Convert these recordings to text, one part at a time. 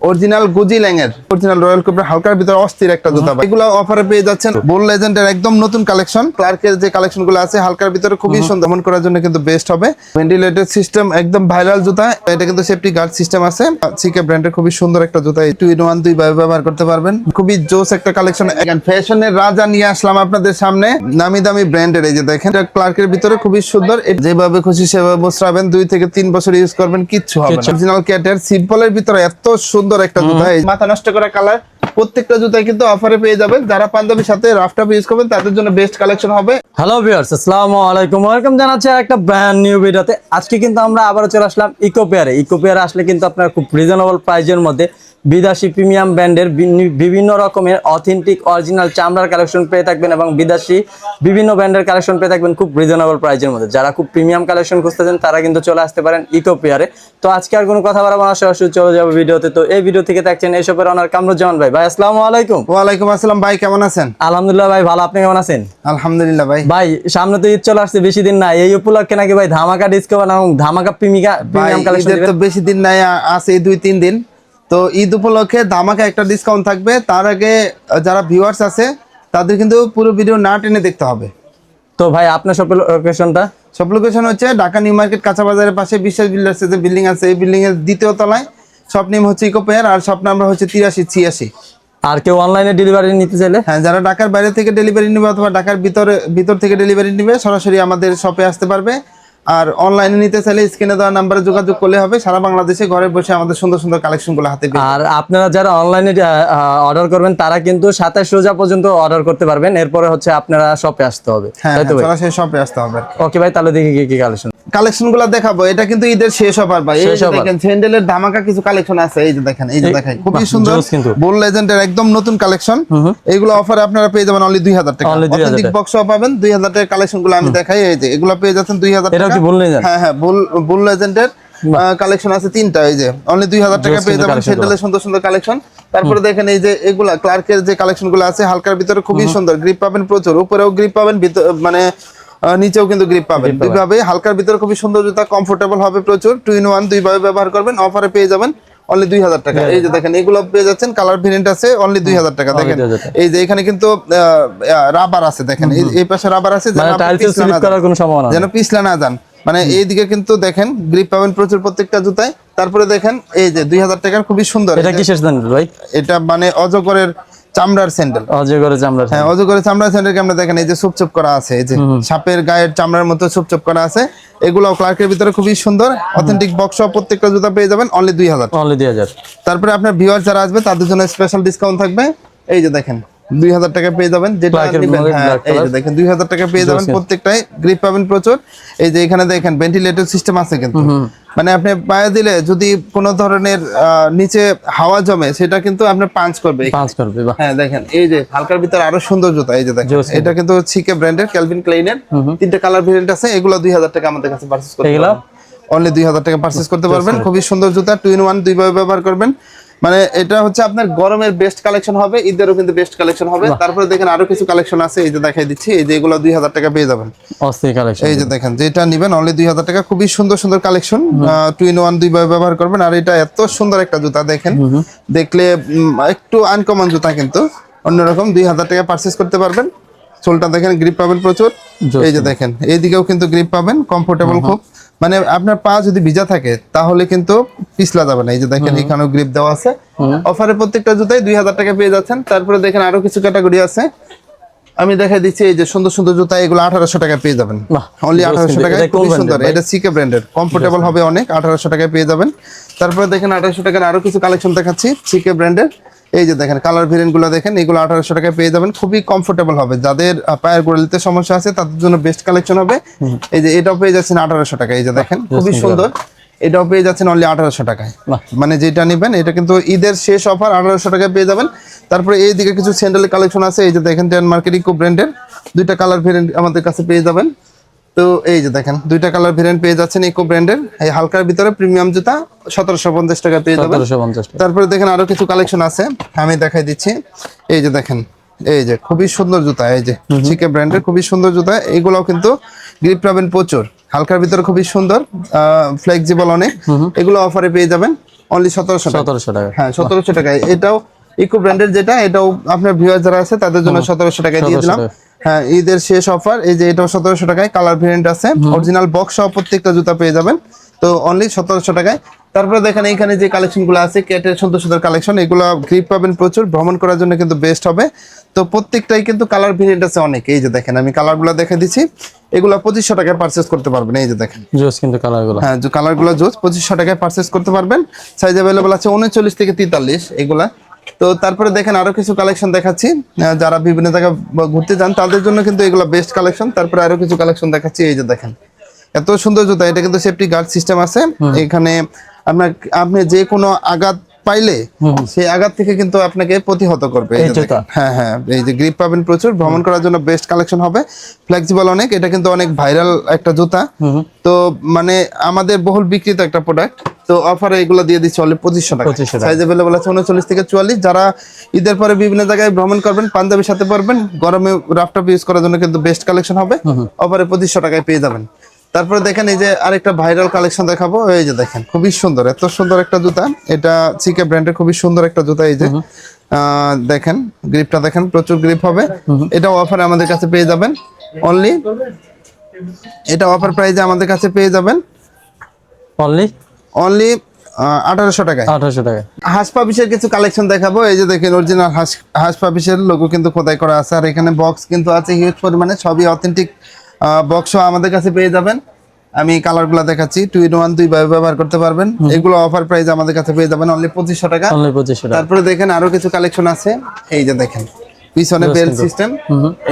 Original গুজি ল্যাংয়ের original royal কোপের হালকার ভিতরে অস্থির একটা জুতা ভাই। এগুলো অফারে পেয়ে যাচ্ছেন বোল লেজেন্ডের একদম নতুন কালেকশন ক্লার্কের যে কালেকশনগুলো আছে হালকার ভিতরে খুবই সুন্দর। করার জন্য কিন্তু বেস্ট হবে। ভেন্টিলেটেড সিস্টেম একদম ভাইরাল জুতা। এটা কিন্তু সেফটি গার্ড সিস্টেম আছে। সিকে ব্র্যান্ডের খুবই সুন্দর একটা জুতা। টু ইন ওয়ান দুই ভাবে ব্যবহার করতে পারবেন। খুবই জোস একটা কালেকশন ফ্যাশনের রাজা নিয়ে আসলাম আপনাদের সামনে। নামি দামি ব্র্যান্ডের এই যে দেখেন এটা ক্লার্কের ভিতরে খুবই সুন্দর। যেভাবে খুশি সেভাবে বসরাবেন দুই থেকে তিন বছর ইউজ করবেন কিচ্ছু হবে না। অরিজিনাল ক্যাটের সিম্পলের ভিতরে এত সুন্দর একটা জুতা এই মাথা নষ্ট করা কালার। প্রত্যেকটা জুতা কিন্তু অফারে পেয়ে যাবেন। যারা পাঞ্জাবির সাথে রাফটাপ ইউজ করবেন তাদের জন্য বেস্ট কালেকশন হবে। হ্যালো ভিউয়ার্স আসসালামু আলাইকুম। ওয়েলকাম জানাচ্ছি আর একটা ব্র্যান্ড নিউ ভিডিওতে আজকে কিন্তু আমরা আবারও চলে আসলাম ইকো পেয়ারে ইকো পেয়ারে আসলে কিন্তু আপনার খুব রিজনেবল প্রাইজের মধ্যে বিদেশি প্রিমিয়াম ব্র্যান্ডের বিভিন্ন রকমের অথেন্টিক অরিজিনাল চামড়ার কালেকশন পেয়ে থাকবেন এবং বিদেশি বিভিন্ন ব্র্যান্ডের কালেকশন পেয়ে থাকবেন খুব রিজনেবল প্রাইজের মধ্যে। যারা খুব প্রিমিয়াম কালেকশন খুঁজতেছেন তারা কিন্তু চলে আসতে পারেন ইকো পেয়ারে তো আজকে আর কোনো কথা বাড়াবো না সরাসরি চলে যাব ভিডিওতে। তো এই ভিডিও থেকে দেখছেন এসবের অনার কামরুজ্জামান ভাই। ভাই আসসালামু আলাইকুম। ওয়ালাইকুম আসসালাম ভাই কেমন আছেন? আলহামদুলিল্লাহ ভাই ভালো। আপনি কেমন আছেন? আলহামদুলিল্লাহ ভাই। ভাই সামনে তো ঈদ চলে আসছে বেশি দিন নাই। এই উপলক্ষে নাকি ভাই ধামাকা ডিসকাউন্ট এবং ধামাকা প্রিমিকা প্রিমিয়াম কালেকশন তো বেশি দিন নাই আছে এই দুই তিন দিন। তো ঈদ উপলক্ষে ধামাকা একটা ডিসকাউন্ট থাকবে। তার আগে যারা ভিউয়ার্স আছে তাদের কিন্তু পুরো ভিডিও না টেনে দেখতে হবে। তো ভাই আপনার সব লোকেশনটা সব লোকেশন হচ্ছে ঢাকা নিউ মার্কেট কাঁচা বাজারের পাশে বিশ্বাস বিল্ডার্স যে বিল্ডিং আছে এই বিল্ডিং এর দ্বিতীয় তলায়। শপ নেম হচ্ছে ইকো পেয়ার আর শপ নাম্বার হচ্ছে তিরাশি ছিয়াশি। আর কেউ অনলাইনে ডেলিভারি নিতে চাইলে? হ্যাঁ যারা ঢাকার বাইরে থেকে ডেলিভারি নেবে অথবা ঢাকার ভিতরে ভিতর থেকে ডেলিভারি নেবে সরাসরি আমাদের শপে আসতে পারবে। আর অনলাইনে নিতে চাইলে স্ক্রিনে দেওয়া নাম্বারে যোগাযোগ করলে হবে। সারা বাংলাদেশে ঘরে বসে আমাদের সুন্দর সুন্দর কালেকশনগুলো হাতে পেয়ে আর আপনারা যারা অনলাইনে অর্ডার করবেন তারা কিন্তু সাতাশ রোজা পর্যন্ত অর্ডার করতে পারবেন। এরপরে হচ্ছে আপনারা শপে আসতে হবে। হ্যাঁ তাই তো ভাই? সরাসরি শপে আসতে হবে। ওকে ভাই তাহলে দেখি কি কি কালেকশন কালেকশনগুলো দেখাবো। এটা কিন্তু ঈদের শেষ অফার ভাই। এই। দেখেন স্যান্ডেলের ধামাকা কিছু কালেকশন আছে। এই যে দেখেন এই যে দেখেন খুবই সুন্দর। বোল লেজেন্ডের একদম নতুন কালেকশন এগুলো অফারে আপনারা পেয়ে যাবেন অনলি দুই হাজার টাকা। Only 2000 অথেন্টিক টাকা। বক্স পাবেন। দুই হাজার টাকার কালেকশনগুলো আমি দেখাই। এই যে এগুলো পেয়ে যাচ্ছেন দুই হাজার এটাও টাকা। কি ভুল নেই হ্যাঁ হ্যাঁ বুল বুল লেজেন্ডের কালেকশন আছে তিনটা এই যে অনলি দুই হাজার টাকা পেয়ে যাবেন সেন্ডেলের সুন্দর সুন্দর কালেকশন তারপরে দেখেন এই যে এগুলা ক্লার্কের যে কালেকশনগুলো আছে হালকার ভিতরে খুবই সুন্দর গ্রিপ পাবেন প্রচুর উপরেও গ্রিপ পাবেন মানে নিচেও কিন্তু গ্রিপ পাবেন। দুইভাবে হালকার ভিতরে খুবই সুন্দর জুতা কমফোর্টেবল হবে প্রচুর টু ইন ওয়ান দুইভাবে ব্যবহার করবেন অফারে পেয়ে যাবেন অনলি দুই হাজার টাকা। এই যে দেখেন এগুলো পেয়ে যাচ্ছেন কালার ভেরিয়েন্ট আছে অনলি দুই হাজার টাকা। দেখেন এই যে এখানে কিন্তু রাবার আছে দেখেন এই- পাশে রাবার আছে যেন মানে পিছলা না যান। মানে এইদিকে কিন্তু দেখেন গ্রিপ পাবেন প্রচুর প্রত্যেকটা জুতায়। তারপরে দেখেন এই যে দুই হাজার টাকার খুবই সুন্দর। এটা কিসের স্যান্ডেল ভাই? এটা মানে অজগরের চামড়ার স্যান্ডেল। করেছে আমরা হ্যাঁ অজগরের চামড়ার স্যান্ডেল আমরা দেখেন এই যে সুপচুপ করা আছে এই যে সাপের গায়ের চামড়ার মতো সুপচুপ করা আছে। এগুলো ক্লার্কের ভিতরে খুবই সুন্দর। অথেন্টিক বক্স প্রত্যেকটা জুতা পেয়ে যাবেন অনলি দুই হাজার অনলি দুই হাজার। তারপরে আপনার ভিউয়ার যারা আসবে তাদের জন্য স্পেশাল ডিসকাউন্ট থাকবে। এই যে দেখেন দুই হাজার টাকা পেয়ে যাবেন যেটা হ্যাঁ black এই যে দেখেন দুই হাজার টাকা পেয়ে যাবেন প্রত্যেকটাই গ্রিপ পাবেন প্রচুর। এই যে এখানে দেখেন ভেন্টিলেটর সিস্টেম আছে কিন্তু। মানে আপনি পায়ে দিলে যদি কোনো ধরনের নিচে হাওয়া জমে সেটা কিন্তু আপনার পাঞ্চ করবে। পাঁচ করবে হ্যাঁ দেখেন এই যে হালকার ভিতরে আরও সুন্দর জুতা এই যে দেখেন। এটা কিন্তু সিকে ব্র্যান্ডের ক্যালভিন ক্লাইনের তিনটা কালার ভেরিয়েন্ট আছে এগুলো দুই হাজার টাকা আমাদের কাছে পারচেস করতে এগুলো? অনলি দুই হাজার টাকা পারচেস করতে পারবেন। খুবই সুন্দর জুতা টু ইন ওয়ান দুইভাবে ব্যবহার করবেন। মানে এটা হচ্ছে আপনার গরমের বেস্ট কালেকশন হবে ঈদেরও কিন্তু বেস্ট কালেকশন হবে। তারপরে দেখেন আরও কিছু কালেকশন আছে এই যে দেখাই দিচ্ছি। এই যে এগুলো দুই হাজার টাকা পেয়ে যাবেন। এই যে দেখেন যেটা নিবেন অনলি দুই হাজার টাকা খুবই সুন্দর সুন্দর কালেকশন টু ইন ওয়ান দুইভাবে ব্যবহার করবেন আর এটা এত সুন্দর একটা জুতা দেখেন। দেখলে একটু আনকমন জুতা কিন্তু। অন্যরকম দুই হাজার টাকা পারচেস করতে পারবেন। সোলটা দেখেন গ্রিপ পাবেন প্রচুর। এই যে দেখেন এইদিকেও কিন্তু গ্রিপ পাবেন কমফোর্টেবল খুব। মানে আপনার পা যদি ভিজা থাকে তাহলে কিন্তু পিছলা যাবে না। এই যে দেখেন এখানেও গ্রিপ দেওয়া আছে। অফারে প্রত্যেকটা জুতাই দুই হাজার টাকা পেয়ে যাচ্ছেন। তারপরে দেখেন আরও কিছু ক্যাটাগরি আছে। আমি দেখা দিচ্ছি এই যে সুন্দর সুন্দর জুতা এগুলো আঠারোশো টাকা পেয়ে যাবেন। অনলি আঠারোশো। টাকায় খুবই সুন্দর। এটা সিকে ব্র্যান্ডের কমফোর্টেবল হবে অনেক আঠারোশো টাকায় পেয়ে যাবেন। তারপরে দেখেন আঠারোশো টাকার আরও কিছু কালেকশন দেখাচ্ছি সিকে ব্র্যান্ডের এই যে দেখেন কালার ভেরিয়েন্টগুলো দেখেন এগুলো আঠারোশো টাকায় পেয়ে যাবেন। খুবই কমফোর্টেবল হবে। যাদের পায়ের গোড়ালিতে সমস্যা আছে তাদের জন্য বেস্ট কালেকশন হবে। এই যে এটাও পেয়ে যাচ্ছেন আঠারোশো টাকা এই যে দেখেন খুবই সুন্দর। এটাও পেয়ে যাচ্ছেন অনলি আঠারোশো টাকায়। মানে যেটা নেবেন এটা কিন্তু ঈদের শেষ অফার আঠারোশো টাকায় পেয়ে যাবেন। তারপরে এই দিকে কিছু স্যান্ডেলের কালেকশন আছে। এই যে দেখেন টেন মার্কেট ইকো ব্র্যান্ডের দুইটা কালার ভেরিয়েন্ট আমাদের কাছে পেয়ে যাবেন। তো এই যে দেখেন দুইটা কালার ভেরিয়েন্ট পেয়ে যাচ্ছেন ইকো ব্র্যান্ডের এই হালকার ভিতরে প্রিমিয়াম জুতা সতেরোশো পঞ্চাশ টাকা পেয়ে যাবেন। তারপরে দেখেন আরও কিছু কালেকশন আছে আমি দেখাই দিচ্ছি। এই যে দেখেন এই যে খুবই সুন্দর জুতা এই যে চিকে ব্র্যান্ডের খুবই সুন্দর জুতা এগুলোও কিন্তু গ্রিপ পাবেন প্রচুর। হালকার ভিতরে খুবই সুন্দর ফ্লেক্সিবল অনেক। এগুলো অফারে পেয়ে যাবেন অনলি সতেরোশো সতেরোশো টাকা। হ্যাঁ সতেরোশো টাকায়। এটাও ইকো ব্র্যান্ডের যেটা এটাও আপনার ভিউয়ার যারা আছে তাদের জন্য সতেরোশো টাকায় দিয়ে দিলাম। হ্যাঁ ঈদের শেষ অফার এই যে এটাও সতেরোশো টাকায় কালার ভেরিয়েন্ট আছে। অরিজিনাল বক্স সহ প্রত্যেকটা জুতা পেয়ে যাবেন। তো অনলি সতেরোশো টাকায়। তারপরে দেখেন এখানে যে কালেকশনগুলো আছে কেটের সুন্দর সুন্দর কালেকশন এগুলো গ্রিপ পাবেন প্রচুর ভ্রমণ করার জন্য কিন্তু বেস্ট হবে। তো প্রত্যেকটাই কিন্তু কালার ভেরিয়েন্ট আছে অনেক। এই যে দেখেন আমি কালারগুলো দেখে দিচ্ছি। এগুলো পঁচিশশো টাকায় পারচেস করতে পারবেন। এই যে দেখেন। জোস কিন্তু কালারগুলো। হ্যাঁ যে কালারগুলো জোস পঁচিশশো টাকায় পারচেস করতে পারবেন। সাইজ অ্যাভেলেবল আছে উনচল্লিশ থেকে তেতাল্লিশ এগুলা। তো তারপরে দেখেন আরও কিছু কালেকশন দেখাচ্ছি। যারা বিভিন্ন জায়গায় ঘুরতে যান তাদের জন্য কিন্তু এগুলো বেস্ট কালেকশন তারপরে আরও কিছু কালেকশন দেখাচ্ছি এই যে দেখেন। এত সুন্দর জুতা এটা কিন্তু সেফটি গার্ড সিস্টেম আছে। এখানে আপনার আপনি যে কোনো আঘাত পাইলে সেই আঘাত থেকে কিন্তু আপনাকে প্রতিহত করবে। হ্যাঁ হ্যাঁ এই যে গ্রিপ পাবেন প্রচুর। ভ্রমণ করার জন্য বেস্ট কালেকশন হবে। ফ্লেক্সিবল অনেক এটা কিন্তু অনেক ভাইরাল একটা জুতা। তো মানে আমাদের বহুল বিক্রিত একটা প্রোডাক্ট তো অফারে এগুলো দিয়ে দিচ্ছি অনলি পঁচিশশো টাকা 2500 টাকা। সাইজ অ্যাভেলেবল আছে উনচল্লিশ থেকে চুয়াল্লিশ। যারা ঈদের পরে বিভিন্ন জায়গায় ভ্রমণ করবেন পাঞ্জাবির সাথে পারবেন গরমে রাফটাপ ইউজ করার জন্য কিন্তু বেস্ট কালেকশন হবে। অফারে পঁচিশশো টাকায় পেয়ে যাবেন। তারপরে দেখেন এই যে আরেকটা ভাইরাল কালেকশন দেখাবো। এই যে দেখেন খুবই সুন্দর এত সুন্দর একটা জুতা। এটা সিকে ব্র্যান্ডের খুবই সুন্দর একটা জুতা এই যে। দেখেন গ্রিপটা দেখেন প্রচুর গ্রিপ হবে। এটা অফারে আমাদের কাছে পেয়ে যাবেন। অনলি এটা অফার প্রাইজে আমাদের কাছে পেয়ে যাবেন। অনলি অনলি আঠারোশো টাকায়। আঠারোশো টাকা হাঁস পাবিসের কিছু কালেকশন দেখাবো। এই যে দেখেন অরিজিনাল হাঁস হাঁস পাবিসের লোগো কিন্তু খোদাই করা আছে। আর এখানে বক্স কিন্তু আছে হিউজ পরিমাণে। সবই অথেন্টিক বক্সও আমাদের কাছে পেয়ে যাবেন। আমি কালারগুলো দেখাচ্ছি। টু ইন ওয়ান দুই ভাবে ব্যবহার করতে পারবেন। এগুলো অফার প্রাইস আমাদের কাছে পেয়ে যাবেন অনলি পঁচিশশো টাকা। অনলি পঁচিশশো তারপরে দেখেন আরও কিছু কালেকশন আছে। এই যে দেখেন পিছনে বেল সিস্টেম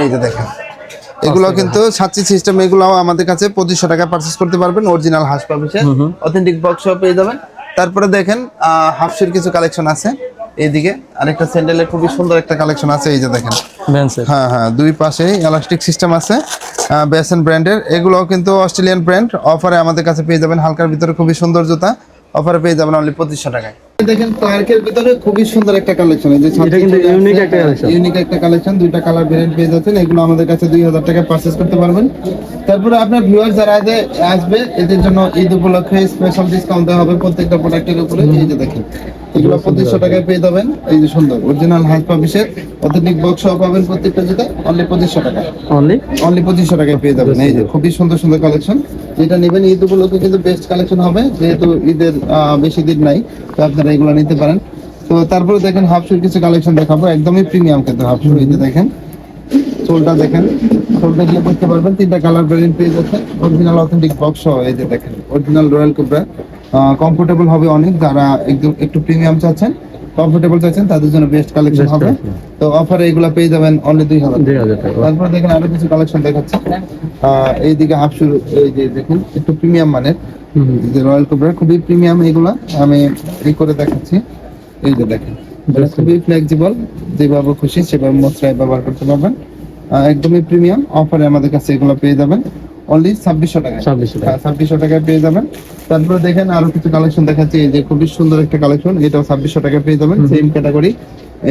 এই যে দেখেন। এগুলো কিন্তু সাতচি সিস্টেম এগুলো আমাদের কাছে পঁচিশশো টাকা পারচেস করতে পারবেন অরিজিনাল হাঁস পাবিসের অথেন্টিক বক্স পেয়ে যাবেন। তারপরে দেখেন হাফসের কিছু কালেকশন আছে এইদিকে। আরেকটা স্যান্ডেলের খুবই সুন্দর একটা কালেকশন আছে এই যে দেখেন। হ্যাঁ হ্যাঁ দুই পাশে ইলাস্টিক সিস্টেম আছে বেসন ব্র্যান্ডের এগুলোও কিন্তু অস্ট্রেলিয়ান ব্র্যান্ড অফারে আমাদের কাছে পেয়ে যাবেন হালকার ভিতরে খুবই সুন্দর জুতা। অফারে পেয়ে যাবেন অনলি পঁচিশশো টাকায়। দেখেন ক্লার্কের ভিতরে খুবই সুন্দর একটা কালেকশন এই যে এটা কিন্তু unique একটা collection। ইউনিক একটা কালেকশন দুইটা কালার ভেরিয়েন্ট পেয়ে যাচ্ছেন এগুলো আমাদের কাছে দুই হাজার টাকা পারচেস করতে পারবেন। তারপরে আপনার ভিউয়ার যারা আসবে এদের জন্য ঈদ উপলক্ষে স্পেশাল ডিসকাউন্ট দেওয়া হবে প্রত্যেকটা প্রোডাক্টের উপরে। এই যে দেখেন এগুলো পঁচিশশো টাকায় পেয়ে যাবেন। এই যে সুন্দর অরিজিনাল হাত পাবিসের অথেন্টিক বক্স পাবেন প্রত্যেকটা যেটা অনলি পঁচিশশো টাকা অনলি অনলি পঁচিশশো টাকায় পেয়ে যাবেন। এই যে খুবই সুন্দর সুন্দর কালেকশন যেটা নেবেন ঈদ উপলক্ষে কিন্তু বেস্ট কালেকশন হবে যেহেতু ঈদের বেশি দিন নাই তো আপনারা এগুলো নিতে পারেন। তো তারপরে দেখেন হাফ শুর কিছু কালেকশন দেখাবো। একদমই প্রিমিয়াম কিন্তু হাফ শু এই যে দেখেন। চোলটা দেখেন। চোলটা দিয়ে বুঝতে পারবেন। তিনটা কালার ভ্যারিয়েন্ট পেয়ে যাচ্ছেন। অরিজিনাল অথেন্টিক বক্স সহ, এই যে দেখেন। অরিজিনাল রয়্যাল কোবরা কমফোর্টেবল হবে অনেক। যারা একদম একটু প্রিমিয়াম চাচ্ছেন কমফোর্টেবল চাইছেন তাদের জন্য বেস্ট কালেকশন হবে। তো অফারে এগুলো পেয়ে যাবেন অনলি দুই হাজার দুই তারপরে দেখেন আরও কিছু কালেকশন দেখাচ্ছি। এইদিকে হাফ শুরু এই যে দেখুন একটু প্রিমিয়াম মানের। যে রয়্যাল কোবরা খুবই প্রিমিয়াম এগুলা। আমি এই করে দেখাচ্ছি। এই যে দেখেন খুবই ফ্লেক্সিবল যেভাবে খুশি সেভাবে মশলায় ব্যবহার করতে পারবেন। একদমই প্রিমিয়াম অফারে আমাদের কাছে এগুলো পেয়ে যাবেন। অনলি ছাব্বিশশো টাকা ছাব্বিশশো টাকা। ছাব্বিশশো টাকায় পেয়ে যাবেন। তারপরে দেখেন আরও কিছু কালেকশন দেখাচ্ছি। এই যে খুবই সুন্দর একটা কালেকশন এটাও ছাব্বিশশো টাকায় পেয়ে যাবেন। সেম ক্যাটাগরি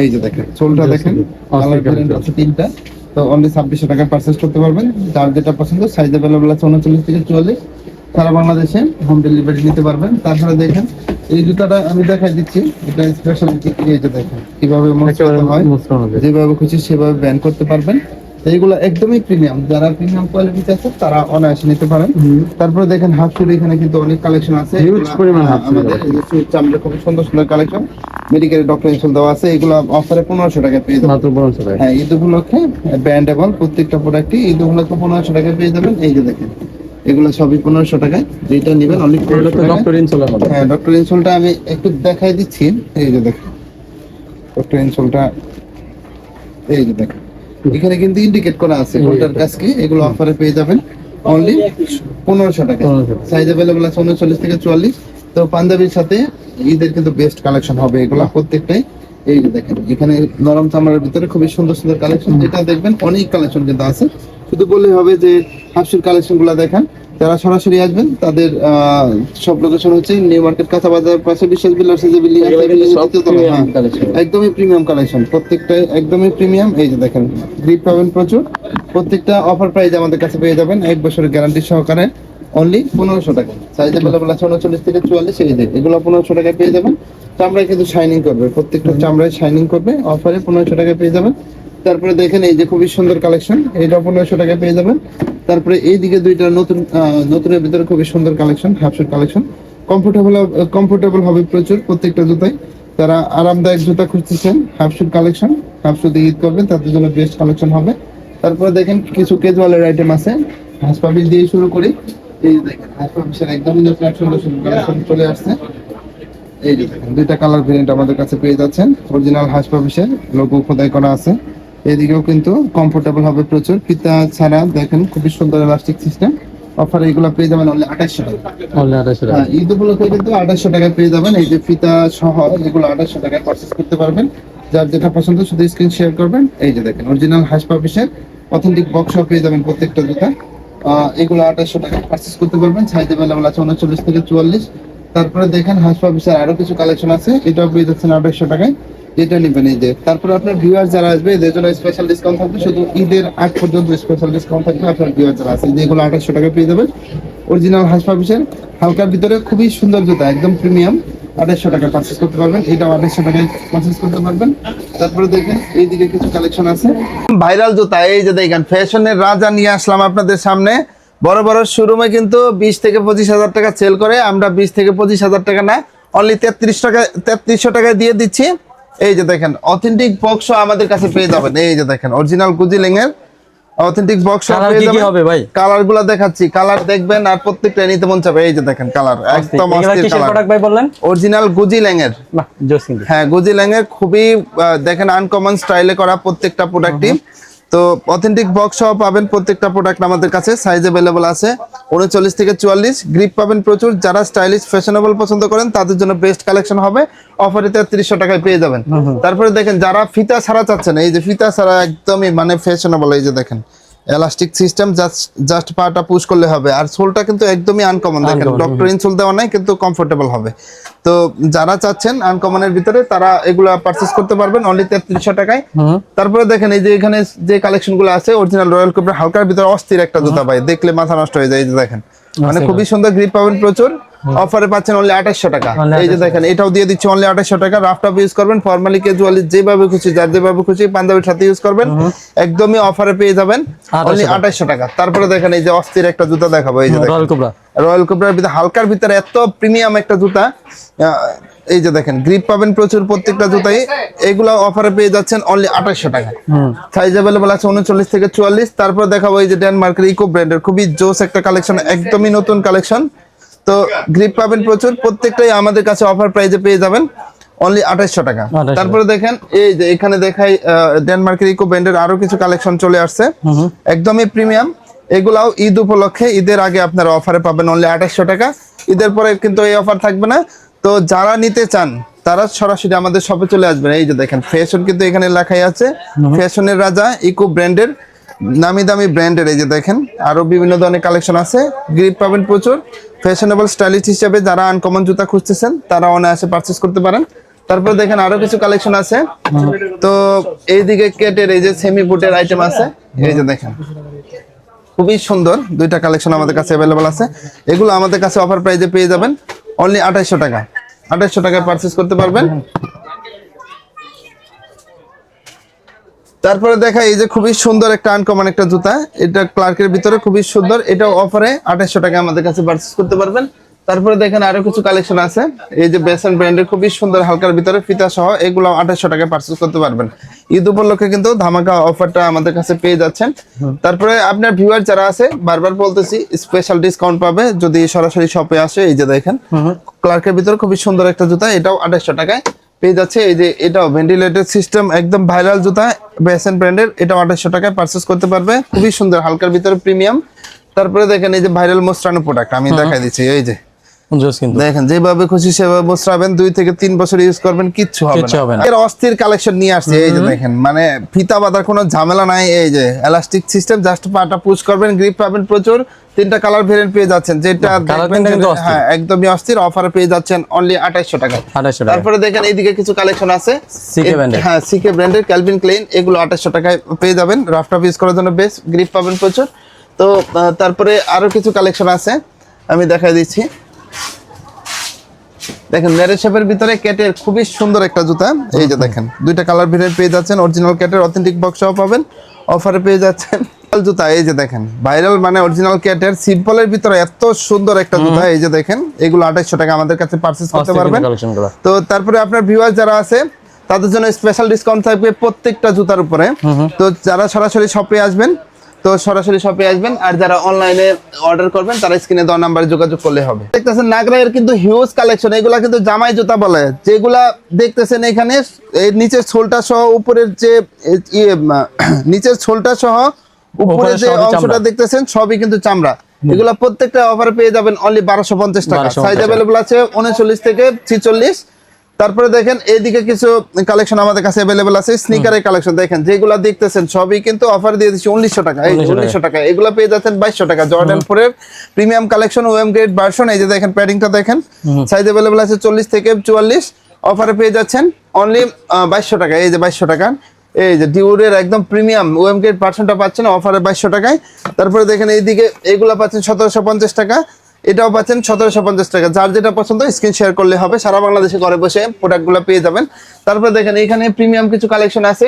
এই যে দেখেন চোলটা দেখেন কালার আছে তিনটা। তো অনলি ছাব্বিশশো টাকায় পারচেস করতে পারবেন। যার যেটা পছন্দ সাইজ অ্যাভেলেবল আছে উনচল্লিশ থেকে চুয়াল্লিশ। সারা বাংলাদেশে হোম ডেলিভারি নিতে পারবেন। তারপরে দেখেন এই জুতাটা আমি দেখাই দিচ্ছি। এটা স্পেশাল এই যে দেখেন কীভাবে হয়। যেভাবে খুশি সেভাবে ব্যান করতে পারবেন। এইগুলো একদমই প্রিমিয়াম যারা প্রিমিয়াম কোয়ালিটিতে আছে তারা অনায়াসে নিতে পারেন। তারপরে দেখেন হাফ শুর এখানে কিন্তু অনেক কালেকশন আছে। এগুলা, পরিমাণ half আমাদের চামড়া খুব সুন্দর সুন্দর কালেকশন মেডিকেল ডক্টর ইনসুল দেওয়া আছে। এগুলো অফারে পনেরোশো টাকা পেয়ে যাবেন। মাত্র পনেরোশো টাকা হ্যাঁ ঈদ উপলক্ষে ব্যান্ড এবং প্রত্যেকটা প্রোডাক্টই ঈদ উপলক্ষে পনেরোশো টাকা পেয়ে যাবেন। এই যে দেখেন এগুলো সবই পনেরোশো টাকায়। যেটা নেবেন তো ডক্টর ইনসোলের মতো হ্যাঁ ডক্টর ইনসোলটা আমি একটু দেখাই দিচ্ছি। এই যে দেখেন ডক্টর ইনসোলটা এই যে দেখেন। এখানে কিন্তু ইন্ডিকেট করা আছে কোনটার কাজ কি এগুলো অফারে পেয়ে যাবেন। অনলি পনেরোশো টাকা। সাইজ অ্যাভেলেবল আছে উনচল্লিশ থেকে চুয়াল্লিশ। তো পাঞ্জাবির সাথে ঈদের কিন্তু বেস্ট কালেকশন হবে এগুলো প্রত্যেকটাই। এই দেখেন এখানে নরম চামড়ার ভিতরে খুবই সুন্দর সুন্দর কালেকশন যেটা দেখবেন অনেক কালেকশন কিন্তু আছে। শুধু বললেই হবে যে হাফসির কালেকশনগুলা দেখান। যারা সরাসরি আসবেন তাদের সব লোকেশন হচ্ছে নিউ মার্কেট কাঁচা বাজার পাশে বিশ্বাস বিলার্স যে বিল্ডিং হ্যাঁ। একদমই প্রিমিয়াম কালেকশন প্রত্যেকটাই একদমই প্রিমিয়াম এই যে দেখেন গ্রিপ পাবেন প্রচুর প্রত্যেকটা অফার প্রাইস আমাদের কাছে পেয়ে যাবেন এক বছরের গ্যারান্টি সহকারে অনলি পনেরোশো টাকা। সাইজ অ্যাভেলেবল আছে উনচল্লিশ থেকে চুয়াল্লিশ এই এগুলো পনেরোশো টাকায় পেয়ে যাবেন। চামড়ায় কিন্তু শাইনিং করবে প্রত্যেকটা চামড়ায় শাইনিং করবে অফারে পনেরোশো টাকায় পেয়ে যাবেন। তারপরে দেখেন এই যে খুবই সুন্দর কালেকশন এটা পনেরোশো টাকায় পেয়ে যাবেন। তারপরে এইদিকে দুইটা নতুন নতুনের ভিতরে খুবই সুন্দর কালেকশন হাফশুট কালেকশন। কমফোর্টেবল কমফোর্টেবল হবে প্রচুর প্রত্যেকটা জুতাই। তারা আরামদায়ক জুতা খুঁজতেছেন হাফশুট কালেকশন হাফশুট ঈদ করবেন, তাদের জন্য বেস্ট কালেকশন হবে। তারপরে দেখেন কিছু কেজুয়ালের আইটেম আছে। হাসপাবিল দিয়ে শুরু করি। এই দেখেন হাসপাবিলের একদম নতুন সুন্দর সুন্দর কালেকশন চলে আসছে। এই দেখেন, দুইটা কালার ভেরিয়েন্ট আমাদের কাছে পেয়ে যাচ্ছেন। অরিজিনাল হাসপাবিসের লোগো খোদাই করা আছে। এদিকেও কিন্তু কমফোর্টেবল হবে প্রচুর। ফিতা ছাড়া দেখেন খুবই সুন্দর ইলাস্টিক সিস্টেম অফার এগুলো পেয়ে যাবেন অনলি আঠাশশো টাকা। অনলি আঠাশশো টাকা। হ্যাঁ, ঈদ উপলক্ষে কিন্তু আঠাশশো টাকায় পেয়ে যাবেন। এই যে ফিতা সহ এগুলো আঠাশশো টাকায় পারচেস করতে পারবেন। যার যেটা পছন্দ শুধু স্ক্রিন শেয়ার করবেন। এই যে দেখেন অরিজিনাল হাস পাপিসের অথেন্টিক বক্স পেয়ে যাবেন প্রত্যেকটা জুতা। এগুলো আঠাশশো টাকায় পারচেস করতে পারবেন। সাইজ অ্যাভেলেবল আছে উনচল্লিশ থেকে চুয়াল্লিশ। তারপরে দেখেন হাস পাপিসের আরও কিছু কালেকশন আছে। এটাও পেয়ে যাচ্ছেন আঠাশশো টাকায়। যেটা নেবেন এই যে। তারপরে আপনার ভিউয়ার যারা আসবে, এদের জন্য স্পেশাল ডিসকাউন্ট থাকবে। শুধু ঈদের আগ পর্যন্ত স্পেশাল ডিসকাউন্ট থাকবে আপনার ভিউয়ার যারা আছে। যেগুলো আঠাশশো টাকা পেয়ে যাবেন। অরিজিনাল হাঁস পাপিসের হালকার ভিতরে খুবই সুন্দর জুতা, একদম প্রিমিয়াম আড়াইশো টাকা পারচেস করতে পারবেন। এটাও আড়াইশো টাকায় পারচেস করতে পারবেন। তারপরে দেখেন, এইদিকে কিছু কালেকশন আছে। ভাইরাল জুতা, এই যে দেখেন, ফ্যাশনের রাজা নিয়ে আসলাম আপনাদের সামনে। বড় বড় শোরুমে কিন্তু বিশ থেকে পঁচিশ হাজার টাকা সেল করে। আমরা বিশ থেকে পঁচিশ হাজার টাকা না অনলি তেত্রিশ টাকা, তেত্রিশশো টাকায় দিয়ে দিচ্ছি। এই যে দেখেন অথেন্টিক বক্স আমাদের কাছে পেয়ে যাবেন। এই যে দেখেন অরিজিনাল গুজিলিং এর অথেন্টিক বক্স কি কি হবে ভাই? কালারগুলো দেখাচ্ছি। কালার দেখবেন আর প্রত্যেকটা নিতে মন চাবে এই যে দেখেন কালার একদম অস্থির কালার প্রোডাক্ট ভাই বললেন? অরিজিনাল গুজি কিন্তু হ্যাঁ গুজি ল্যাংয়ের খুবই দেখেন আনকমন স্টাইলে করা প্রত্যেকটা প্রোডাক্টই তো অথেন্টিক বক্স সহ পাবেন প্রত্যেকটা প্রোডাক্ট আমাদের কাছে সাইজ অ্যাভেলেবল আছে। উনচল্লিশ থেকে চুয়াল্লিশ গ্রিপ পাবেন প্রচুর। যারা স্টাইলিশ ফ্যাশনেবল পছন্দ করেন তাদের জন্য বেস্ট কালেকশন হবে। অফারে তেত্রিশশো টাকায় পেয়ে যাবেন। তারপরে দেখেন যারা ফিতা ছাড়া চাচ্ছেন এই যে ফিতা ছাড়া একদমই মানে ফ্যাশনেবল এই যে দেখেন। এলাস্টিক সিস্টেম জাস্ট জাস্ট পাটা পুশ করলে হবে। আর সোলটা কিন্তু একদমই আনকমন দেখেন ডক্টর ইনসোল দেওয়া নাই কিন্তু কমফোর্টেবল হবে। তো যারা চাচ্ছেন আনকমনের ভিতরে তারা এগুলা পারচেস করতে পারবেন অনলি তেত্রিশশো টাকায়। তারপরে দেখেন এই যে এখানে যে কালেকশনগুলো আছে অরিজিনাল রয়্যাল কোবরা হালকার ভিতরে অস্থির একটা জুতা ভাই দেখলে মাথা নষ্ট হয়ে যায় এই যে দেখেন। মানে খুবই সুন্দর গ্রিপ পাবেন প্রচুর। অফারে পাচ্ছেন অনলি আঠাশশো টাকা। এই যে দেখেন এটাও দিয়ে দিচ্ছি অনলি আঠাশশো টাকা। রাফ টাফ ইউজ করবেন ফর্মালি ক্যাজুয়ালি যেভাবে খুশি যার যেভাবে খুশি পাঞ্জাবির সাথে ইউজ করবেন। একদমই অফারে পেয়ে যাবেন অনলি আঠাশশো টাকা। তারপরে দেখেন এই যে অস্থির একটা জুতা দেখাবো এই যে রয়্যাল কোবরা রয়্যাল কোবরার ভিতরে হালকার ভিতরে এত প্রিমিয়াম একটা জুতা এই যে দেখেন গ্রিপ পাবেন প্রচুর প্রত্যেকটা জুতাই। এগুলো অফারে পেয়ে যাচ্ছেন অনলি আঠাশশো টাকা। সাইজ অ্যাভেলেবল আছে উনচল্লিশ থেকে চুয়াল্লিশ। তারপর দেখাবো এই যে ডেনমার্কের ইকো ব্র্যান্ডের খুবই জোস একটা কালেকশন একদমই নতুন কালেকশন তো গ্রিপ পাবেন প্রচুর। প্রত্যেকটাই আমাদের কাছে অফার প্রাইজে পেয়ে যাবেন। অনলি আঠাশশো টাকা। তারপরে দেখেন এই যে এখানে দেখাই ডেনমার্কের ইকো ব্র্যান্ডের আরও কিছু কালেকশন চলে আসছে। একদমই প্রিমিয়াম এগুলাও ঈদ উপলক্ষে ঈদের আগে আপনারা অফারে পাবেন অনলি আঠাশশো টাকা। ঈদের পরে কিন্তু এই অফার থাকবে না। তো যারা নিতে চান তারা সরাসরি আমাদের শপে চলে আসবেন। এই যে দেখেন ফ্যাশন কিন্তু এখানে লেখাই আছে। ফ্যাশনের রাজা ইকো ব্র্যান্ডের নামি দামি ব্র্যান্ডের এই যে দেখেন, আরও বিভিন্ন ধরনের কালেকশন আছে। গ্রিপ পাবেন প্রচুর। ফ্যাশনেবল স্টাইলিশ হিসেবে যারা আনকমন জুতা খুঁজতেছেন, তারা অনায়াসে পারচেস করতে পারেন। তারপর দেখেন আরও কিছু কালেকশন আছে। তো এইদিকে কেটের এই যে সেমি বুটের আইটেম আছে, এই যে দেখেন। খুবই সুন্দর, দুইটা কালেকশন আমাদের কাছে অ্যাভেলেবল আছে। এগুলো আমাদের কাছে অফার প্রাইজে পেয়ে যাবেন। অনলি আঠাইশশো টাকা। আঠাইশশো টাকায় পারচেস করতে পারবেন। তারপরে দেখা এই যে খুবই সুন্দর একটা আনকমন একটা জুতা। এটা ক্লার্কের ভিতরে খুবই সুন্দর। এটা অফারে আঠাইশশো টাকা আমাদের কাছে পারচেস করতে পারবেন। তারপরে দেখেন আরও কিছু কালেকশন আছে। এই যে বেসন ব্র্যান্ডের খুবই সুন্দর হালকার ভিতরে ফিতা সহ এগুলো আঠাইশশো টাকায় পারচেস করতে পারবেন। ঈদ উপলক্ষে কিন্তু ধামাকা অফারটা আমাদের কাছে পেয়ে যাচ্ছেন। তারপরে আপনার ভিউয়ার যারা আছে বারবার বলতেছি স্পেশাল ডিসকাউন্ট পাবে। যদি সরাসরি শপে আসে এই যে দেখেন ক্লার্কের ভিতরে খুবই সুন্দর একটা জুতা এটাও আঠাইশশো টাকায়। পেয়ে যাচ্ছে। এই যে এটাও ভেন্টিলেটেড সিস্টেম একদম ভাইরাল জুতা বেসেন ব্র্যান্ডের এটা আঠাশশো টাকায় পারচেস করতে পারবে। খুবই সুন্দর হালকার ভিতরে প্রিমিয়াম তারপরে দেখেন এই যে ভাইরাল মোস্টানো প্রোডাক্ট আমি দেখাই দিচ্ছি এই যে। দেখেন যেভাবে খুশি সেভাবে মোস্টাবেন দুই থেকে তিন বছর ইউজ করবেন কিচ্ছু হবে না। এর অস্থির কালেকশন নিয়ে আসছে এই যে দেখেন মানে ফিতা বাঁধার কোনো ঝামেলা নাই এই যে এলাস্টিক সিস্টেম জাস্ট পাটা পুশ করবেন গ্রিপ পাবেন প্রচুর তিনটা কালার ভেরিয়েন্ট পেয়ে যাচ্ছেন যেটা। হ্যাঁ একদমই অস্থির অফারে পেয়ে যাচ্ছেন অনলি আঠাইশশো টাকা 2800 তারপরে দেখেন এইদিকে কিছু কালেকশন আছে। হ্যাঁ সিকে ব্র্যান্ডের ক্যালভিন ক্লেইন এগুলো আঠাশশো টাকায় পেয়ে যাবেন রাফটাপ ইউজ করার জন্য বেস্ট গ্রিপ পাবেন প্রচুর। তো তারপরে আরও কিছু কালেকশন আছে আমি দেখাই দিচ্ছি। দেখেন ন্যারো শেপের ভিতরে ক্যাটের খুবই সুন্দর একটা জুতা। এই যে দেখেন দুইটা কালার ভেরিয়েন্ট পেয়ে যাচ্ছেন অরিজিনাল ক্যাটের অথেন্টিক বক্স পাবেন। অফারে পেয়ে যাচ্ছেন। জুতা এই যে দেখেন ভাইরাল মানে অরিজিনাল ক্যাটের সিম্পলের ভিতরে এত সুন্দর একটা জুতা এই যে দেখেন এগুলো আঠাইশশো টাকা আমাদের কাছে পারচেস করতে পারবেন। তো তারপরে আপনার ভিউয়ার যারা আছে তাদের জন্য স্পেশাল ডিসকাউন্ট থাকবে প্রত্যেকটা জুতার উপরে। তো যারা সরাসরি শপে আসবেন তো সরাসরি শপে আসবেন আর যারা অনলাইনে অর্ডার করবেন তারা স্ক্রিনে দেওয়া নাম্বারে যোগাযোগ করলে হবে। দেখতেছেন নাগরাইয়ের কিন্তু হিউজ কালেকশন এগুলা কিন্তু জামাই জুতা বলে। যেগুলা দেখতেছেন এখানে এই নিচের ছোলটা সহ উপরের যে ইয়ে, নিচের ছোলটা সহ উপরে উপরের যে অংশটা দেখতেছেন সবই কিন্তু চামড়া। এগুলা প্রত্যেকটা অফার পেয়ে যাবেন অনলি বারোশো পঞ্চাশ টাকা। 1250 সাইজ অ্যাভেলেবল আছে উনচল্লিশ থেকে ছিচল্লিশ। তারপরে দেখেন এইদিকে কিছু কালেকশন আমাদের কাছে অ্যাভেলেবল আছে স্নিকারের কালেকশন দেখেন যেগুলা দেখতেছেন সবই কিন্তু অফার দিয়ে দিচ্ছি উনিশশো টাকা। এই 1900 উনিশশো টাকা। এগুলা পেয়ে যাচ্ছেন বাইশশো টাকা। জর্ডান ফোরের premium collection OM grade version এই যে দেখেন প্যাডিংটা দেখেন। সাইজ অ্যাভেলেবল আছে চল্লিশ থেকে চুয়াল্লিশ। অফারে পেয়ে যাচ্ছেন অনলি বাইশশো টাকা। এই যে বাইশশো টাকা। এই যে ডিউরের একদম প্রিমিয়াম ওএম গ্রেড ভার্সনটা পাচ্ছেন অফারে বাইশশো টাকায়। তারপরে দেখেন এইদিকে এইগুলা পাচ্ছেন সতেরোশো পঞ্চাশ টাকা। এটাও পাচ্ছেন সতেরোশো পঞ্চাশ টাকা। যার যেটা পছন্দ স্ক্রিন শেয়ার করলে হবে। সারা বাংলাদেশে ঘরে বসে প্রোডাক্টগুলো পেয়ে যাবেন। তারপরে দেখেন, এখানে প্রিমিয়াম কিছু কালেকশন আছে।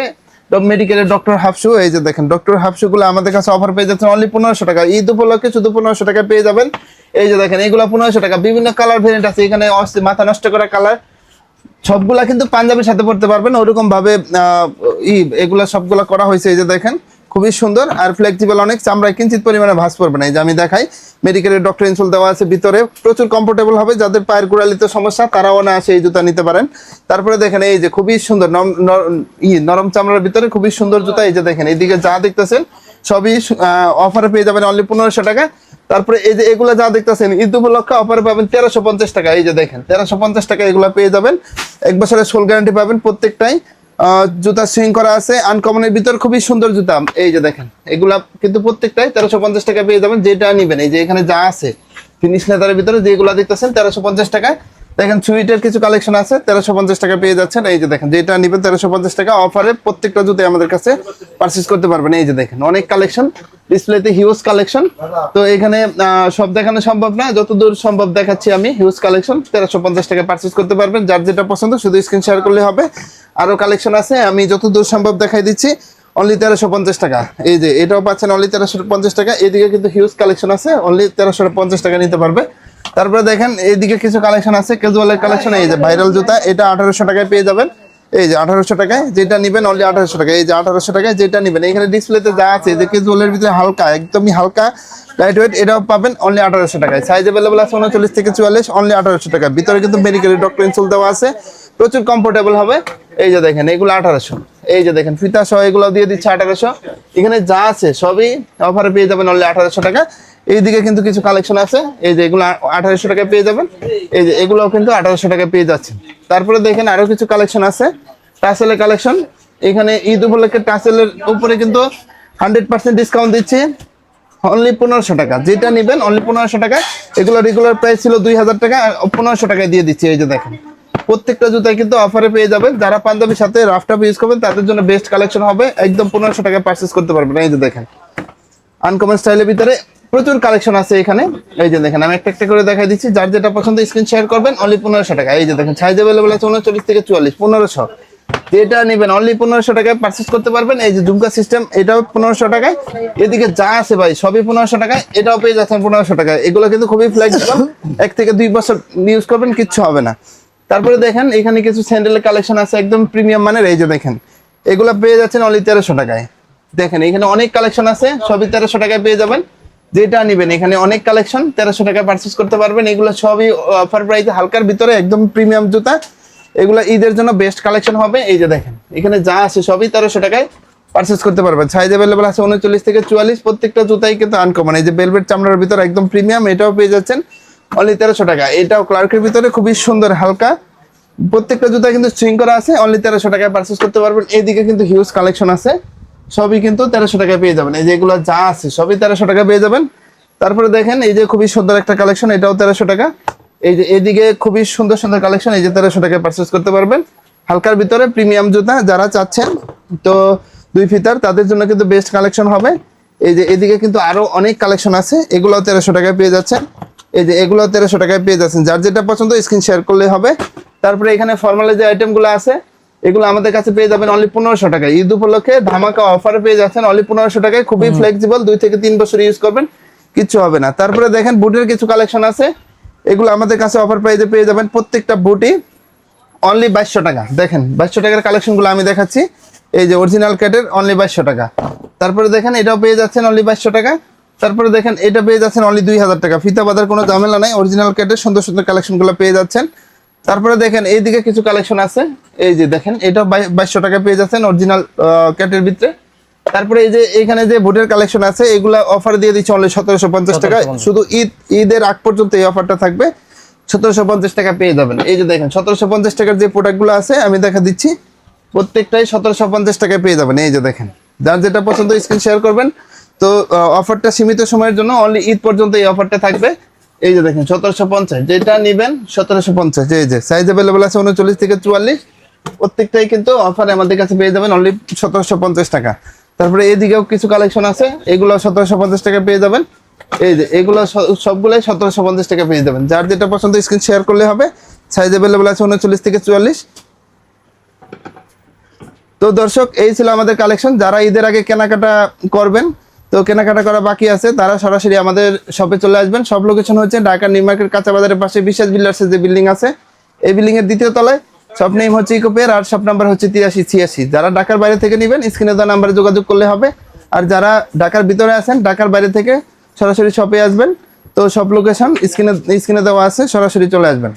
মেডিকেলের ডক্টর হাফশু এই যে দেখেন, ডক্টর হাফশু গুলো আমাদের কাছে অফার পেয়ে যাচ্ছেন অনলি পনেরোশো টাকা। ঈদ উপলক্ষে শুধু পনেরোশো টাকা পেয়ে যাবেন। এই যে দেখেন, এগুলো পনেরোশো টাকা। বিভিন্ন কালার ভেরিয়েন্ট আছে। এখানে মাথা নষ্ট করা কালার সবগুলা কিন্তু পাঞ্জাবির সাথে পড়তে পারবেন। ওরকম ভাবে এগুলা সবগুলা করা হয়েছে। এই যে দেখেন খুবই সুন্দর আর ফ্লেক্সিবল অনেক। চামড়ায় কিঞ্চিত পরিমাণে ভাঁজ পড়বে না। এই যে আমি দেখাই মেডিকেলের ডক্টর ইনসুল দেওয়া আছে ভিতরে। প্রচুর কমফোর্টেবল হবে। যাদের পায়ের গোড়ালিতে সমস্যা, তারাও না আসে এই জুতা নিতে পারেন। তারপরে দেখেন, এই যে খুবই সুন্দর নরম- চামড়ার ভিতরে খুবই সুন্দর জুতা। এই যে দেখেন, এইদিকে যা দেখতেছেন, সবই অফারে পেয়ে যাবেন অনলি পনেরোশো টাকা। তারপরে এই যে এগুলো যা দেখতেছেন, ঈদ উপলক্ষে অফারে পাবেন তেরোশো পঞ্চাশ টাকা। এই যে দেখেন, তেরোশো পঞ্চাশ টাকা এগুলো পেয়ে যাবেন। এক বছরের সোল গ্যারান্টি পাবেন প্রত্যেকটাই। জুতা সুইং করা আছে। আনকমনের ভিতর খুবই সুন্দর জুতা। এই যে দেখেন, এগুলা কিন্তু প্রত্যেকটাই তেরোশো পঞ্চাশ টাকা পেয়ে যাবেন, যেটা নিবেন। এই যে এখানে যা আছে ফিনিশ লেদারের ভিতরে যেগুলা দেখতেছেন, তেরোশো পঞ্চাশ টাকায় দেখেন সুইটের কিছু কালেকশন আছে, তেরোশো পঞ্চাশ টাকা পেয়ে যাচ্ছেন। এই যে দেখেন, যেটা নিবেন তেরোশো পঞ্চাশ টাকা অফারে প্রত্যেকটা জুতাই আমাদের কাছে পারচেস করতে পারবেন। এই যে দেখেন, অনেক কালেকশন ডিসপ্লেতে হিউজ কালেকশন তো এখানে সব দেখানো সম্ভব না, যতদূর সম্ভব দেখাচ্ছি আমি হিউজ কালেকশন তেরোশো পঞ্চাশ টাকা পারচেস করতে পারবেন। যার যেটা পছন্দ, শুধু স্ক্রিন শেয়ার করলে হবে। আরও কালেকশন আছে, আমি যতদূর সম্ভব দেখাই দিচ্ছি অনলি তেরোশো পঞ্চাশ টাকা। এই যে, এটাও পাচ্ছেন অনলি তেরোশো পঞ্চাশ টাকা। এদিকে কিন্তু হিউজ কালেকশন আছে অনলি তেরোশো পঞ্চাশ টাকা নিতে পারবে। তারপরে দেখেন, এইদিকে কিছু কালেকশন আছে ক্যাজুয়ালের কালেকশন এই যে ভাইরাল জুতা, এটা আঠারোশো টাকায় পেয়ে যাবেন। এই যে আঠারোশো টাকায়, যেটা নিবেন অনলি আঠারোশো টাকা এই যে আঠারোশো টাকায় যেটা নিবেন, এখানে ডিসপ্লেতে যা আছে যে ক্যাজুয়ালের ভিতরে হালকা, একদমই হালকা লাইট ওয়েট এটাও পাবেন অনলি আঠারোশো টাকায়। সাইজ অ্যাভেলেবল আছে উনচল্লিশ থেকে চুয়াল্লিশ অনলি আঠারোশো টাকা। ভিতরে কিন্তু মেডিকেল ডক্টর ইনসুল দেওয়া আছে। প্রচুর কমফোর্টেবল হবে। এই যে দেখেন, এগুলো আঠারোশো। এই যে দেখেন, ফিতা সহ এগুলো দিয়ে দিচ্ছে আঠারোশো। এখানে যা আছে, সবই অফারে পেয়ে যাবেন অনলি আঠারোশো টাকা। এইদিকে কিন্তু কিছু কালেকশন আছে। এই যে এগুলো আঠারোশো টাকায় পেয়ে যাবেন। এই যে এগুলোও কিন্তু আঠারোশো টাকায় পেয়ে যাচ্ছে তারপরে দেখেন আরও কিছু কালেকশন আছে। টাসেলের কালেকশন এখানে ঈদ উপলক্ষে টাসেলের উপরে কিন্তু হান্ড্রেড পার্সেন্ট ডিসকাউন্ট দিচ্ছে। অনলি পনেরোশো টাকা। যেটা নেবেন অনলি পনেরোশো টাকা। এগুলো রেগুলার প্রাইস ছিল দুই হাজার টাকা। পনেরোশো টাকায় দিয়ে দিচ্ছি। এই যে দেখেন। প্রত্যেকটা জুতায় কিন্তু অফারে পেয়ে যাবেন। যারা পাঞ্জাবির সাথে রাফটাপ ইউজ করবেন, তাদের জন্য বেস্ট কালেকশন হবে। একদম পনেরোশো টাকায় পারচেস করতে পারবেন। এই যে দেখেন। আনকমন স্টাইলের ভিতরে প্রচুর কালেকশন আছে এখানে। এই যে দেখেন, আমি একটা একটা করে দেখাই দিচ্ছি। যার যেটা পছন্দ স্ক্রিন শেয়ার করবেন অনলি পনেরোশো টাকা। এই যে দেখেন সাইজ অ্যাভেলেবল আছে উনচল্লিশ থেকে চুয়াল্লিশ, পনেরোশো। যেটা নেবেন অনলি পনেরোশো টাকায় পারচেস করতে পারবেন। এই যে ঝুমকা সিস্টেম এটাও পনেরোশো টাকায়। এদিকে যা আছে ভাই, সবই পনেরোশো টাকায়। এটাও পেয়ে যাচ্ছেন পনেরোশো টাকায়। এগুলো কিন্তু খুবই ফ্লেক্সিবল এক থেকে দুই বছর ইউজ করবেন, কিচ্ছু হবে না। তারপরে দেখেন, এখানে কিছু স্যান্ডেলের কালেকশন আছে, একদম প্রিমিয়াম মানের। এই যে দেখেন, এগুলো পেয়ে যাচ্ছেন অনলি তেরোশো টাকায়। দেখেন, এখানে অনেক কালেকশন আছে, সবই তেরোশো টাকায় পেয়ে যাবেন। যেটা নিবেন, এখানে অনেক কালেকশন তেরোশো টাকায় পারচেস করতে পারবেন। এগুলো সবই অফার প্রাইসে হালকার ভিতরে, একদম প্রিমিয়াম জুতা। এগুলো ঈদের জন্য বেস্ট কালেকশন হবে। এই যে দেখেন, এখানে যা আছে সবই তেরোশো টাকায় পারচেস করতে পারবেন। সাইজ অ্যাভেলেবেল আছে উনচল্লিশ থেকে চুয়াল্লিশ। প্রত্যেকটা জুতাই কিন্তু আনকমন এই যে বেলভেট চামড়ার ভিতরে একদম প্রিমিয়াম এটাও পেয়ে যাচ্ছেন অনলি তেরোশো টাকা। এটাও ক্লার্কের ভিতরে খুবই সুন্দর, হালকা। প্রত্যেকটা জুতা কিন্তু সুইং করা আছে অনলি তেরোশো টাকায় পারচেস করতে পারবেন। এইদিকে কিন্তু হিউজ কালেকশন আছে। সবই কিন্তু তেরোশো টাকায় পেয়ে যাবেন। এই যে এগুলো যা আছে সবই তেরোশো টাকা পেয়ে যাবেন। তারপরে দেখেন, এই যে খুবই সুন্দর একটা কালেকশন এটাও তেরোশো টাকা। এই যে এদিকে খুবই সুন্দর সুন্দর কালেকশন এই যে তেরোশো টাকায় পারচেস করতে পারবেন। হালকার ভিতরে প্রিমিয়াম জুতা যারা চাচ্ছেন, তো দুই ফিতার, তাদের জন্য কিন্তু বেস্ট কালেকশন হবে। এই যে এদিকে কিন্তু আরও অনেক কালেকশন আছে, এগুলোও তেরোশো টাকায় পেয়ে যাচ্ছেন। এই যে এগুলো তেরোশো টাকায় পেয়ে যাচ্ছেন। যার যেটা পছন্দ স্ক্রিন শেয়ার করলে হবে। তারপরে এখানে ফর্মালে যে আইটেমগুলো আছে এগুলো আমাদের কাছে পেয়ে যাবেন অনলি পনেরোশো টাকায়। ঈদ উপলক্ষে ধামাকা অফারে পেয়ে যাচ্ছেন অনলি পনেরোশো টাকায়। খুবই ফ্লেক্সিবল দুই থেকে তিন বছর ইউজ করবেন কিচ্ছু হবে না। তারপরে দেখেন বুটের কিছু কালেকশন আছে। এগুলো আমাদের কাছে অফার প্রাইজে পেয়ে যাবেন প্রত্যেকটা বুটই অনলি বাইশশো টাকা। দেখেন বাইশশো টাকার কালেকশনগুলো আমি দেখাচ্ছি। এই যে অরিজিনাল ক্যাটের অনলি বাইশশো টাকা। তারপরে দেখেন এটাও পেয়ে যাচ্ছেন অনলি বাইশশো টাকা। তারপরে দেখেন এটা পেয়ে যাচ্ছেন অনলি দুই হাজার টাকা। ফিতা বাঁধার কোনো ঝামেলা নাই। অরিজিনাল ক্যাটের সুন্দর সুন্দর কালেকশনগুলো পেয়ে যাচ্ছেন। তারপরে দেখেন এইদিকে কিছু কালেকশন আছে। এই যে দেখেন এটা বাইশশো টাকা পেয়ে যাচ্ছেন অরিজিনাল ক্যাটের ভিতরে। তারপরে এই যে এখানে যে ভোটের কালেকশন আছে এগুলা অফার দিয়ে দিচ্ছে অনলি সতেরোশো পঞ্চাশ টাকা শুধু ঈদ ঈদের আগ পর্যন্ত এই অফারটা থাকবে। সতেরোশো পঞ্চাশ টাকা পেয়ে যাবেন। এই যে দেখেন সতেরোশো পঞ্চাশ টাকার যে প্রোডাক্টগুলো আছে আমি দেখা দিচ্ছি। প্রত্যেকটাই সতেরোশো পঞ্চাশ টাকায় পেয়ে যাবেন। এই যে দেখেন যার যেটা পছন্দ স্ক্রিন শেয়ার করবেন। তো অফারটা সীমিত সময়ের জন্য অনলি ঈদ পর্যন্ত এই অফারটা থাকবে। এই যে দেখেন, সতেরোশো পঞ্চাশ। যেটা নিবেন, সতেরোশো পঞ্চাশ। এই যে সাইজ অ্যাভেলেবল আছে উনচল্লিশ থেকে চুয়াল্লিশ। প্রত্যেকটাই কিন্তু অফারে আমাদের কাছে পেয়ে যাবেন অনলি সতেরোশো পঞ্চাশ টাকা। তারপরে এদিকেও কিছু কালেকশন আছে, এগুলো সতেরোশো পঞ্চাশ টাকা পেয়ে যাবেন। এই যে, এগুলো সবগুলোই সতেরোশো পঞ্চাশ টাকা পেয়ে যাবেন। যার যেটা পছন্দ স্ক্রিন শেয়ার করলে হবে সাইজ অ্যাভেলেবল আছে উনচল্লিশ থেকে চুয়াল্লিশ। তো দর্শক, এই ছিল আমাদের কালেকশন যারা ঈদের আগে কেনাকাটা করবেন তো কেনাকাটা করা বাকি আছে। তারা সরাসরি আমাদের শপে চলে আসবেন। সব লোকেশন হচ্ছে ঢাকা নিউ মার্কেট কাঁচা বাজারের পাশে বিশ্বাস বিল্ডার্সের যে বিল্ডিং আছে, এই বিল্ডিং এর দ্বিতীয় তলায়। শপ নেম হচ্ছে ইকোপের আর শপ নাম্বার হচ্ছে তিরাশি ছিয়াশি। যারা ঢাকার বাইরে থেকে নেবেন স্ক্রিনে দেওয়া নাম্বারে যোগাযোগ করলে হবে। আর যারা ঢাকার ভিতরে আছেন, ঢাকার বাইরে থেকে সরাসরি শপে আসবেন। তো সব লোকেশন স্ক্রিনে স্ক্রিনে দেওয়া আছে, সরাসরি চলে আসবেন।